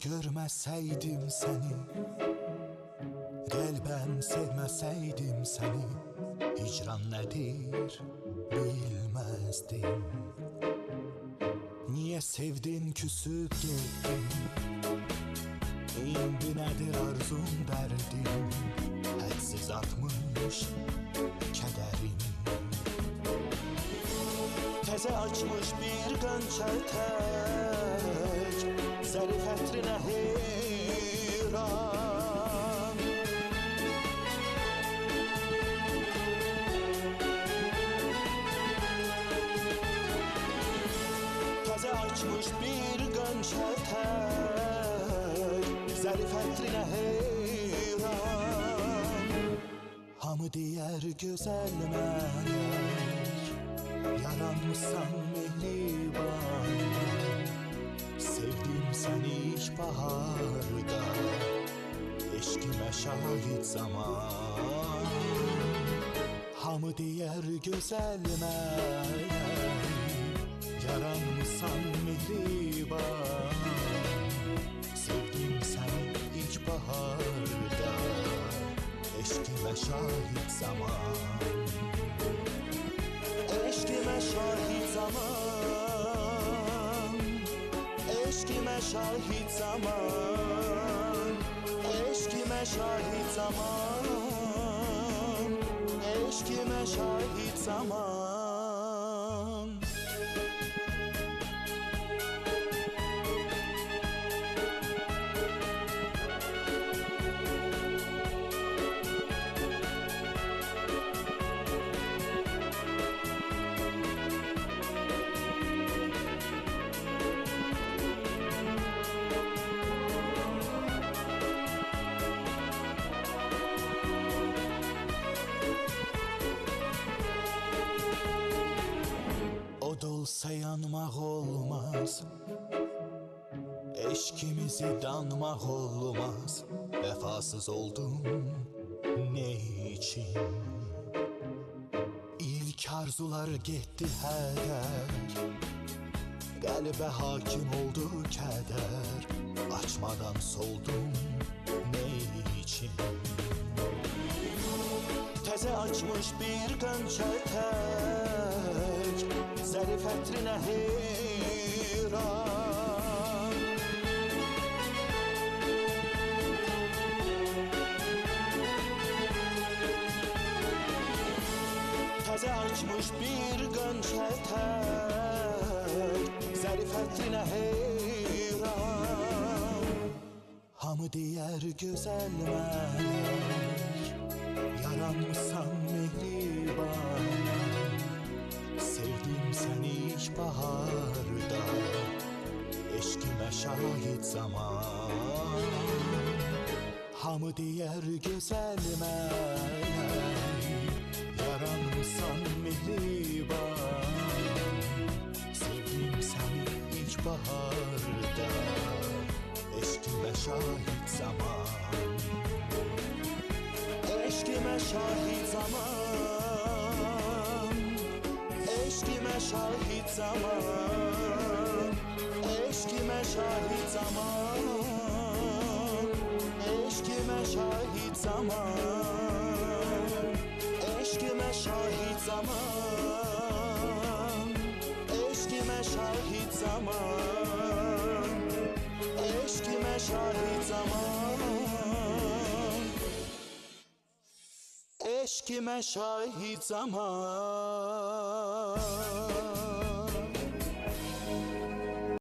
görmeseydim seni Gel ben sevmeseydim seni Hicran nedir bilmezdim. Niye sevdin küsüp gittin? İndi nedir arzum derdim Hadsiz atmış kederim Teze açmış bir gönçete. سر فتر نهیرم Taze açmış bir gönçe tek Zarif etrine heyran Hamı diğer güzel meğer Yaranmışsan Sen ilkbaharda Eşkime şahit zaman. Hamı diğer güzel meryem Yaransan mehriban Sevdim sen ilkbaharda Eşkime şahit zaman. Eşkime şahit zaman. Şahit zaman. Eşkime şahit zaman. Eşkime şahit zaman O da olsa yanmaq olmaz Eşkimizi danmaq olmaz. Vefasız oldum ne için? İlk arzular getdi hədər Qəlbə hakim oldu kədər Açmadan soldum ne için? Təzə açmış bir qönçə tək قطر نهیران Taze açmış bir gönç etek Zarif ettrine heyran. Hamı diğer güzel melek Yaranmışsan mehriban baharda Eşkine şahit zaman. Hamı diyer güzel menem Yaranmışsan mihriban Sevdim seni ilk baharda Eşkime şahit zaman. Eşkime şahit zaman. Eşkime şahit zaman. Eşkime şahit zaman. Eşkime şahit zaman. Eşkime şahit zaman. Eşkime şahit zaman. Eşkime şahit zaman. Eşkime şahit zaman